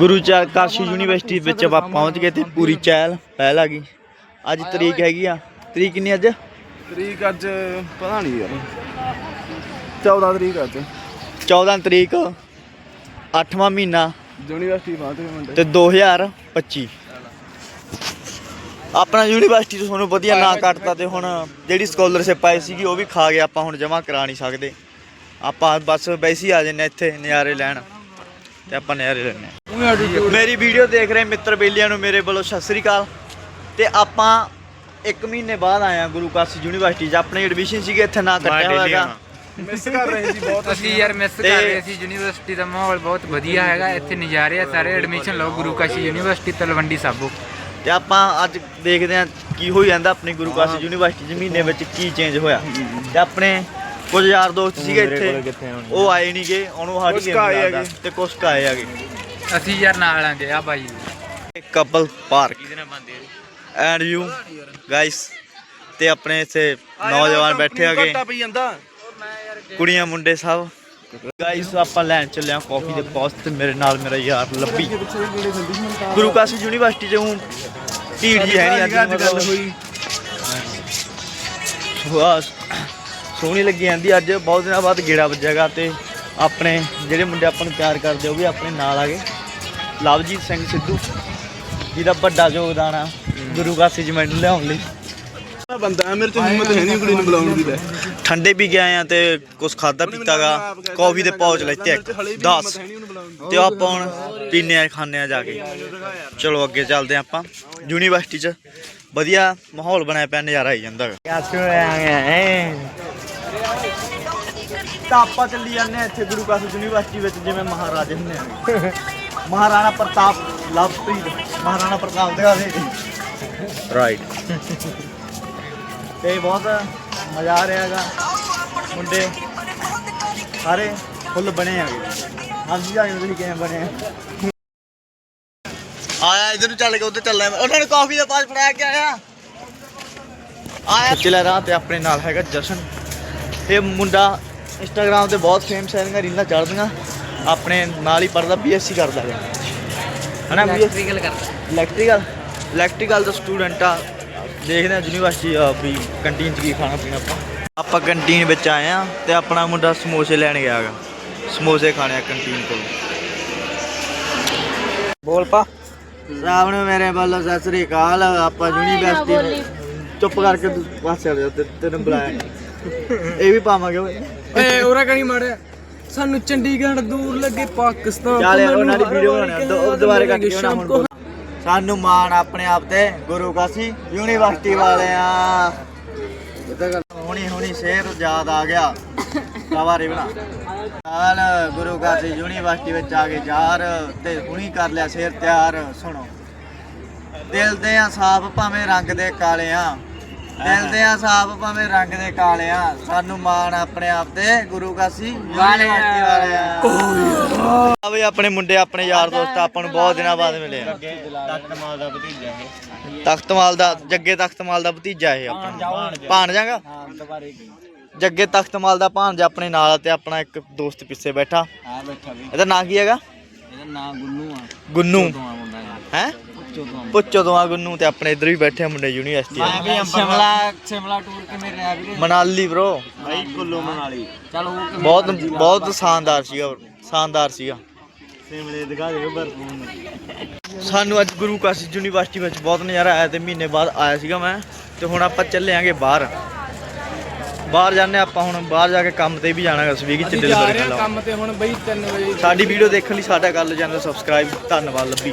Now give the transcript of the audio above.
ਗੁਰੂ ਚਾ ਕਾਸ਼ੀ ਯੂਨੀਵਰਸਿਟੀ ਵਿੱਚ ਆਪਾਂ ਪਹੁੰਚ ਗਏ ਤੇ ਪੂਰੀ ਚਹਿਲ ਪਹਿਲ ਆ ਗਈ। ਅੱਜ ਤਰੀਕ ਹੈਗੀ ਆ। ਤਰੀਕ ਕਿੰਨੀ ਅੱਜ? ਤਰੀਕ ਅੱਜ ਪਤਾ ਨਹੀਂ ਯਾਰ। 14 ਤਰੀਕ ਅੱਜ। 14 ਤਰੀਕ 8ਵਾਂ ਮਹੀਨਾ ਯੂਨੀਵਰਸਿਟੀ ਪਹੁੰਚ ਗਏ ਮੁੰਡੇ। ਤੇ 2025 ਆਪਣਾ ਯੂਨੀਵਰਸਿਟੀ ਤੋਂ ਤੁਹਾਨੂੰ ਵਧੀਆ ਨਾਂ ਕੱਟਤਾ ਤੇ ਹੁਣ ਜਿਹੜੀ ਸਕਾਲਰਸ਼ਿਪ ਆਈ ਸੀਗੀ ਉਹ ਵੀ ਖਾ ਗਏ ਆਪਾਂ ਹੁਣ ਜਮ੍ਹਾਂ ਕਰਾ ਨਹੀਂ ਸਕਦੇ। ਆਪਾਂ ਬਸ ਵੈਸੇ ਹੀ ਆ ਜੰਨੇ ਇੱਥੇ ਨਜ਼ਾਰੇ ਲੈਣ। ਤੇ ਆਪਾਂ ਨਜ਼ਾਰੇ ਲੈਣੇ ਮੇਰੀ ਵੀਡੀਓ ਦੇਖ ਰਹੇ ਮਿੱਤਰ ਬੇਲੀਆਂ ਨੂੰ ਮੇਰੇ ਵੱਲੋਂ ਸਤਿ ਸ੍ਰੀ ਅਕਾਲ। ਤੇ ਆਪਾਂ 1 ਮਹੀਨੇ ਬਾਅਦ ਆਏ ਆ ਗੁਰੂ ਕਾਸ਼ੀ ਯੂਨੀਵਰਸਿਟੀ 'ਚ। ਆਪਣੀ ਐਡਮਿਸ਼ਨ ਸੀਗੀ ਇੱਥੇ ਨਾ ਕੱਟਿਆ ਹੋਇਆ ਹੈਗਾ ਮਿਸ ਕਰ ਰਹੇ ਸੀ ਬਹੁਤ ਅਸੀਂ ਯਾਰ ਮਿਸ ਕਰ ਰਹੇ ਸੀ ਯੂਨੀਵਰਸਿਟੀ ਦਾ ਮਾਹੌਲ ਬਹੁਤ ਵਧੀਆ ਹੈਗਾ। ਇੱਥੇ ਨਜ਼ਾਰੇ ਆ ਸਾਰੇ ਐਡਮਿਸ਼ਨ ਲਓ ਗੁਰੂ ਕਾਸ਼ੀ ਯੂਨੀਵਰਸਿਟੀ ਤਲਵੰਡੀ ਸਾਬੋ। ਤੇ ਆਪਾਂ ਅੱਜ ਦੇਖਦੇ ਹਾਂ ਕੀ ਹੋਈ ਜਾਂਦਾ ਆਪਣੀ ਗੁਰੂ ਕਾਸ਼ੀ ਯੂਨੀਵਰਸਿਟੀ ਜ਼ਮੀਨੇ ਵਿੱਚ ਕੀ ਚੇਂਜ ਹੋਇਆ। ਤੇ ਆਪਣੇ ਕੁਝ ਯਾਰ ਦੋਸਤ ਸੀਗੇ ਇੱਥੇ। ਉਹ ਆਏ ਨਹੀਂ ਗਏ ਉਹਨੂੰ ਹਟ ਹੈਗੇ। ਤੇ ਕੁਛ ਕੁ ਆਏ ਹੈਗੇ। ਅਸੀਂ ਯਾਰ ਨਾਲ ਆਂਗੇ ਆ ਬਾਈ। Couple park and you guys ਤੇ ਆਪਣੇ ਇੱਥੇ ਨੌਜਵਾਨ ਬੈਠੇ ਜਾਂਦਾ ਕੁੜੀਆਂ ਮੁੰਡੇ ਸਭ। ਗਾਇਸ ਆਪਾਂ ਲੈਣ ਚੱਲੇ ਆ ਕਾਫੀ ਦੇ ਪੋਸਟ ਤੇ ਮੇਰੇ ਨਾਲ ਮੇਰਾ ਯਾਰ ਲੱਭੀ। ਗੁਰੂ ਕਾਸ਼ੀ ਯੂਨੀਵਰਸਿਟੀ ਚ ਹੂੰ ਭੀੜ ਜੀ ਹੈ ਨਹੀਂ ਅੱਜ ਅੱਜ ਗੱਲ ਹੋਈ। ਵਾਹ ਸੋਹਣੀ ਲੱਗੀ ਜਾਂਦੀ ਅੱਜ। ਬਹੁਤ ਦਿਨਾਂ ਬਾਅਦ ਗੇੜਾ ਵੱਜੇਗਾ ਤੇ ਆਪਣੇ ਜਿਹੜੇ ਮੁੰਡੇ ਆਪਾਂ ਨੂੰ ਪਿਆਰ ਕਰਦੇ ਉਹ ਵੀ ਆਪਣੇ ਨਾਲ ਆ ਗਏ। ਲਵਜੀਤ ਸਿੰਘ ਸਿੱਧੂ ਜਿਹਦਾ ਵੱਡਾ ਯੋਗਦਾਨ ਆ ਗੁਰੂ ਕਾਸ਼ੀ ਚ ਮੈਨੂੰ ਲਿਆਉਣ ਲਈ। ਬੰਦਾ ਹੈ, ਮੇਰੇ ਚ ਹਿੰਮਤ ਹੈ ਨਹੀਂ ਕੁੜੀ ਨੂੰ ਬੁਲਾਉਣ ਦੀ ਲੈ ਠੰਡੇ ਵੀ ਗਏ ਆ ਤੇ ਕੁਝ ਖਾਦਾ ਪੀਤਾਗਾ ਕਾਫੀ ਦੇ ਪੌਚ ਲੈਤੇ ਇੱਕ 10 ਤੇ ਆਪਾਂ ਹੁਣ ਪੀਨੇ ਆ ਖਾਣੇ ਆ ਜਾ ਕੇ। ਚਲੋ ਅੱਗੇ ਚੱਲਦੇ ਆ ਆਪਾਂ। ਯੂਨੀਵਰਸਿਟੀ ਚ ਵਧੀਆ ਮਾਹੌਲ ਬਣਿਆ ਪਿਆ ਨਜ਼ਾਰਾ ਆਈ ਜਾਂਦਾ ਤਾਂ ਆਪਾਂ ਚੱਲੀ ਜਾਂਦੇ ਆ ਇੱਥੇ ਗੁਰੂ ਕਾਸ਼ੀ ਯੂਨੀਵਰਸਿਟੀ ਵਿੱਚ ਜਿਵੇਂ ਮਹਾਰਾਜੇ ਹੁੰਦੇ ਆ। ਮਹਾਰਾਣਾ ਪ੍ਰਤਾਪ ਲਵਪ੍ਰੀਤ ਮਹਾਰਾਣਾ ਪ੍ਰਤਾਪ ਦੇ ਗਾਵੇ ਰਾਈਟ ਤੇ ਬਹੁਤ ਮਜ਼ਾ ਆ ਰਿਹਾ ਹੈਗਾ। ਮੁੰਡੇ ਸਾਰੇ ਫੁੱਲ ਬਣੇ ਹੈਗੇ। ਹਾਂਜੀ ਜਾਣੀ ਤੁਸੀਂ ਕਿਵੇਂ ਬਣੇ ਆਇਆ ਇਧਰ ਨੂੰ ਚੱਲ ਕੇ ਉੱਧਰ ਚੱਲਣਾ। ਉਹਨਾਂ ਨੇ ਕਾਫੀ ਦਾ ਪਾਸ ਫੜਾ ਕੇ ਆਇਆ? ਆਇਆ ਚਲਾ ਰਾਹ ਤੇ ਆਪਣੇ ਨਾਲ ਹੈਗਾ ਜਸ਼ਨ। ਇਹ ਮੁੰਡਾ ਇੰਸਟਾਗ੍ਰam ਤੇ ਬਹੁਤ ਫੇਮਸ ਹੈ ਇਹਦੀਆਂ ਰੀਲਾਂ ਚੜਦੀਆਂ ਆਪਣੇ ਨਾਲ ਹੀ ਪੜਦਾ ਬੀਐਸਸੀ ਕਰਦਾ ਹੈ ਹਨਾ? ਇਲੈਕਟ੍ਰੀਕਲ ਕਰਦਾ ਇਲੈਕਟ੍ਰੀਕਲ ਇਲੈਕਟ੍ਰੀਕਲ ਦਾ ਸਟੂਡੈਂਟ ਆ। ਦੇਖਦੇ ਆ ਯੂਨੀਵਰਸਿਟੀ ਆ ਵੀ ਕੰਟੀਨ ਚ ਕੀ ਖਾਣਾ ਪੀਣਾ ਆਪਾਂ। ਆਪਾਂ ਕੰਟੀਨ ਵਿੱਚ ਆਏ ਆ ਤੇ ਆਪਣਾ ਮੁੰਡਾ ਸਮੋਸੇ ਲੈਣ ਗਿਆ ਹੈਗਾ। ਸਮੋਸੇ ਖਾਣੇ ਆ ਕੰਟੀਨ ਕੋਲ। ਬੋਲ ਪਾ। ਸਾਹਮਣੇ ਮੇਰੇ ਵੱਲੋਂ ਸਤਿ ਸ੍ਰੀ ਅਕਾਲ। ਆਪਾਂ ਯੂਨੀਵਰਸਿਟੀ ਚੁੱਪ ਕਰਕੇ ਤੂੰ ਪਾਸੇ ਆ ਜਾ ਤੇ- ਤੈਨੂੰ ਬੁਲਾਇਆ। ਇਹ ਵੀ ਪਾਵਾਂਗੇ ਓਏ। ਏ ਉਰਾ ਕਣੀ ਮਾਰਿਆ। ਸਾਨੂੰ ਚੰਡੀਗੜ੍ਹ ਦੂਰ ਲੱਗੇ ਪਾਕਿਸਤਾਨ ਚੱਲ ਉਹਨਾਂ ਦੀ ਵੀਡੀਓ ਹਰ ਬਣਾ ਵਾਰੀ ਦੋ ਦੁਬਾਰੇ ਕੱਟ ਕੇ ਉਹਨਾਂ ਹੁਣ। ਸਾਨੂੰ ਮਾਣ ਆਪਣੇ ਆਪ ਤੇ ਗੁਰੂ ਕਾਸ਼ੀ ਯੂਨੀਵਰਸਿਟੀ ਵਾਲਿਆਂ। ਹੁਣੀ ਹੁਣੀ ਸ਼ੇਰ ਯਾਦ ਆ ਗਿਆ। ਕਵਾਰੇ ਬਣਾ। ਨਾਲ ਗੁਰੂ ਕਾਸ਼ੀ ਯੂਨੀਵਰਸਿਟੀ ਵਿੱਚ ਆ ਕੇ ਯਾਰ ਤੇ ਹੁਣੀ ਕਰ ਲਿਆ ਸ਼ੇਰ ਤਿਆਰ ਸੁਣੋ। ਦਿਲ ਦੇ ਆ ਸਾਫ਼ ਭਾਵੇਂ ਰੰਗ ਦੇ ਕਾਲੇ ਆ। ਦਿਲ ਦੇ ਆ ਸਾਫ਼ ਭਾਵੇਂ ਰੰਗ ਦੇ ਕਾਲੇ ਆ। ਸਾਨੂੰ ਮਾਣ ਆਪਣੇ ਆਪ ਤੇ ਗੁਰੂ ਕਾਸ਼ੀ ਵਾਲਿਆਂ ਆ। ਵੀ ਆਪਣੇ ਮੁੰਡੇ ਆਪਣੇ ਯਾਰ ਦੋਸਤ ਆਪਾਂ ਨੂੰ ਬਹੁਤ ਦਿਨਾਂ ਬਾਅਦ ਮਿਲੇ ਆ। ਤਖਤਮਾਲ ਦਾ ਭਤੀਜਾ ਤਖਤਮਾਲ ਦਾ ਜੱਗੇ ਤਖਤਮਾਲ ਦਾ ਭਤੀਜਾ ਇਹ ਆਪਣਾ। ਭਾਣ ਜਾਗਾ ਹਾਂ ਦੁਬਾਰੇ ਜੱਗੇ ਤਖਤਮਾਲ ਦਾ ਭਾਣਜਾ ਆਪਣੇ ਨਾਲ ਤੇ ਆਪਣਾ ਇੱਕ ਦੋਸਤ ਪਿੱਛੇ ਬੈਠਾ। ਆ ਬੈਠਾ ਵੀ। ਇਹਦਾ ਨਾਂ ਕੀ ਹੈਗਾ? ਇਹਦਾ ਨਾਂ ਗੁੰਨੂ ਆ। ਗੁੰਨੂ। ਤੋਂ ਪੁੱਛੋ ਤੋਂ ਆ ਗੁੰਨੂ ਤੇ ਆਪਣੇ ਇੱਧਰ ਵੀ ਬੈਠੇ ਆ ਮੁੰਡੇ ਯੂਨੀਵਰਸਿਟੀ ਮੈਂ ਵੀ ਸ਼ਿਮਲਾ ਸ਼ਿਮਲਾ ਟੂਰ ਕਿਵੇਂ ਰਿਹਾ ਵੀਰੇ? ਮਨਾਲੀ ਬ్రో ਭਾਈ ਕੁੱਲੂ ਮਨਾਲੀ। ਚਲ ਉਹ ਕਿਵੇਂ ਬਹੁਤ ਬਹੁਤ ਸ਼ਾਨਦਾਰ ਸੀਗਾ ਸ਼ਾਨਦਾਰ ਸੀਗਾ। ਸ਼ਿਮਲੇ ਦਿਖਾ ਦੇ ਬਰਫੂਨ ਸਾਨੂੰ ਅੱਜ ਗੁਰੂ ਕਾਸ਼ੀ ਯੂਨੀਵਰਸਿਟੀ ਵਿੱਚ ਬਹੁਤ ਨਜ਼ਾਰਾ ਆਇਆ ਤੇ ਮਹੀਨੇ ਬਾਅਦ ਆਇਆ ਸੀਗਾ ਮੈਂ। ਤੇ ਹੁਣ ਆਪਾਂ ਚੱਲੇ ਆਂਗੇ ਬਾਹਰ। ਬਾਹਰ ਜਾਂਦੇ ਹਾਂ ਆਪਾਂ ਹੁਣ। ਬਾਹਰ ਜਾ ਕੇ ਕੰਮ ਤੇ ਵੀ ਜਾਣਾਗਾ ਸਵੀਗੀ ਚ ਡਿਲੀਵਰੀ ਲਾਉਣ ਕੰਮ ਤੇ ਹੁਣ ਬਈ 3 ਵਜੇ। ਸਾਡੀ ਵੀਡੀਓ ਦੇਖਣ ਲਈ ਸਾਡਾ ਕਰ ਲਓ ਚੈਨਲ ਸਬਸਕ੍ਰਾਈਬ ਧੰਨਵਾਦ ਲੱਭੀ।